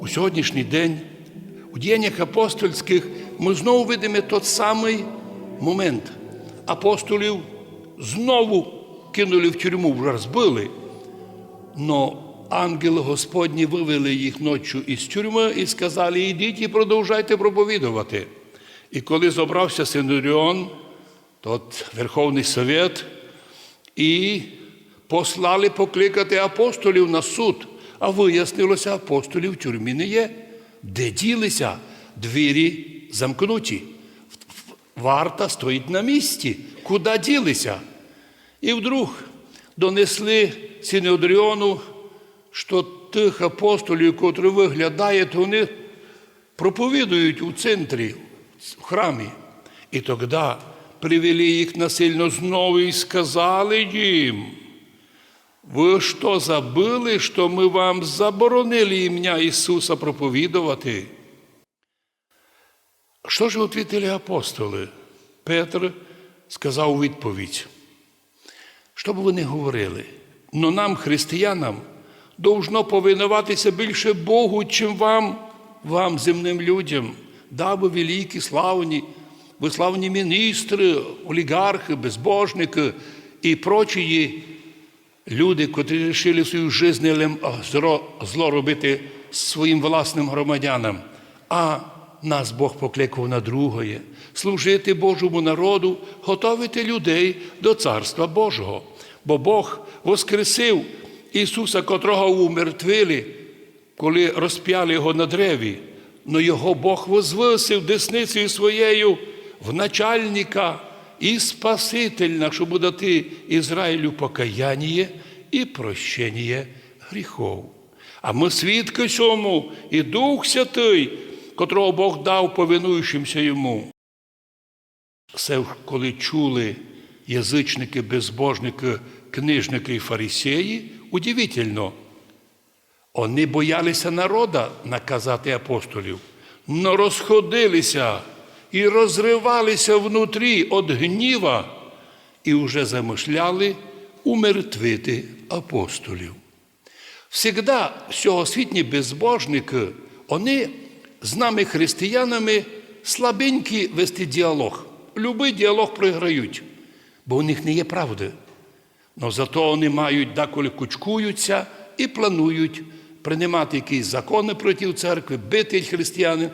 у сьогоднішній день у діяннях апостольських ми знову видимо той самий момент. Апостолів знову кинули в тюрму, вже розбили. Но ангели Господні вивели їх ночі із тюрми і сказали, ідіть і продовжайте проповідувати. І коли зібрався Синуріон, тот Верховний Совет, і послали покликати апостолів на суд, а вияснилося, апостолів в тюрмі не є. Де ділися? Двері замкнуті. Варта стоїть на місці. Куди ділися? І вдруг донесли Синеодріону, що тих апостолів, котрі виглядають, вони проповідують у центрі, в храмі. І тоді привели їх насильно знову і сказали їм, ви що забили, що ми вам заборонили ім'я Ісуса проповідувати? Що ж відповіли апостоли? Петр сказав у відповідь. Що б вони говорили? Но нам, християнам, должно повинуватися більше Богу, чим вам, вам, земним людям. Да, ви великі, славні, ви славні міністри, олігархи, безбожники і прочі люди, котрі вирішили свою життя зло, робити своїм власним громадянам. А нас Бог покликав на другое служити Божому народу, готовити людей до Царства Божого. Бо Бог воскресив Ісуса, котрого умертвили, коли розп'яли його на древі. Но його Бог возвисив десницею своєю в начальника і Спасительна, щоб дати Ізраїлю покаяння і прощення гріхов. А ми свідки цьому і Дух Святий, котрого Бог дав повинуючимся йому. Все, коли чули язичники, безбожники, книжники і фарисеї, удивительно, вони боялися народа наказати апостолів, но розходилися і розривалися внутрі від гніва і вже замишляли умертвити апостолів. Всегда всьогосвітні безбожники, вони з нами, християнами, слабенькі вести діалог. Любий діалог програють, бо у них не є правди. Но зато вони мають деколи кучкуються і планують приймати якісь закони проти церкви, бити християн,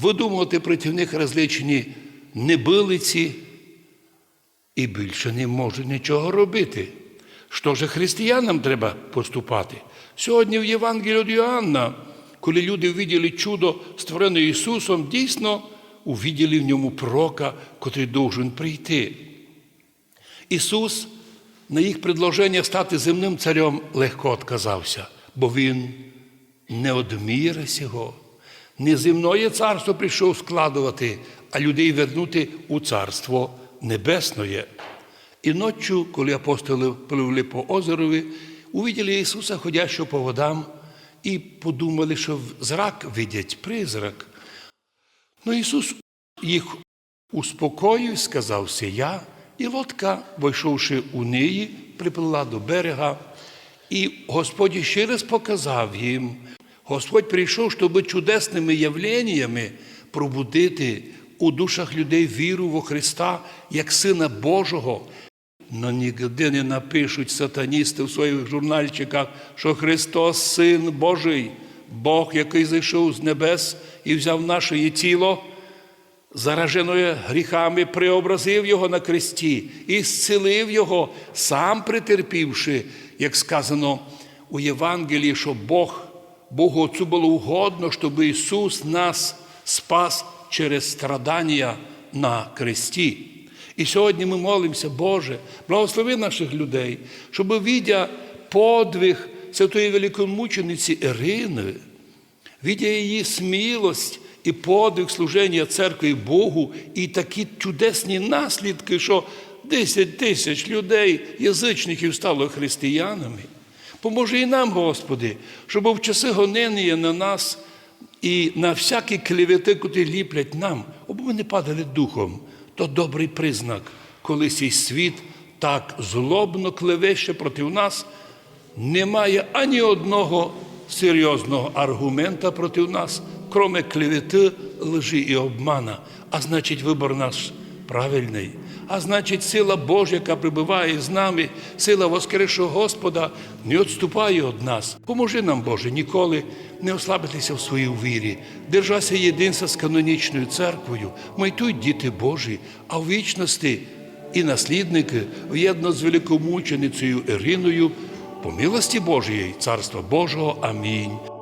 видумувати проти них розличні небилиці і більше не можуть нічого робити. Що ж християнам треба поступати? Сьогодні в Євангелії від Йоанна, коли люди виділи чудо, створене Ісусом, дійсно увиділи в ньому пророка, котрий должен прийти. Ісус на їх предложення стати земним царем легко відказався, бо Він не од міра сього, не земне царство прийшов складувати, а людей вернути у царство небесне. І ночі, коли апостоли пливли по озерові, увиділи Ісуса, ходящого по водам, і подумали, що зрак видять призрак. Ну Ісус їх успокоїв, сказав я, і лодка, войшовши у неї, приплила до берега, і Господь ще раз показав їм. Господь прийшов, щоб чудесними явленнями пробудити у душах людей віру во Христа як Сина Божого. Но ніде не напишуть сатаністи в своїх журнальчиках, що Христос Син Божий, Бог, який зайшов з небес і взяв наше тіло, заражене гріхами, преобразив Його на кресті і зцілив Його, сам претерпівши, як сказано у Євангелії, що Бог, Богу Отцу було угодно, щоб Ісус нас спас через страдання на кресті. І сьогодні ми молимося, Боже, благослови наших людей, щоб видя подвиг святої великомучениці Ірини, видя її смілость і подвиг служення церкви Богу, і такі чудесні наслідки, що 10 тисяч людей, язичників стало християнами. Поможи і нам, Господи, щоб в часи гонення на нас і на всякі клевети, котрі ліплять нам, аби ми не падали духом то добрий признак, коли цей світ так злобно клевеще проти нас, немає ані одного серйозного аргумента проти нас, кроме клевети, лжи і обмана. А значить, вибор наш правильний. А значить, сила Божа, яка прибуває з нами, сила воскресшого Господа, не відступає від нас. Поможи нам, Боже, ніколи не ослабитися в своїй вірі, держася єдинства з канонічною церквою, майтуй діти Божі, а в вічності і наслідники в'єдно з великомученицею Іриною, по милості Божої, Царства Божого. Амінь.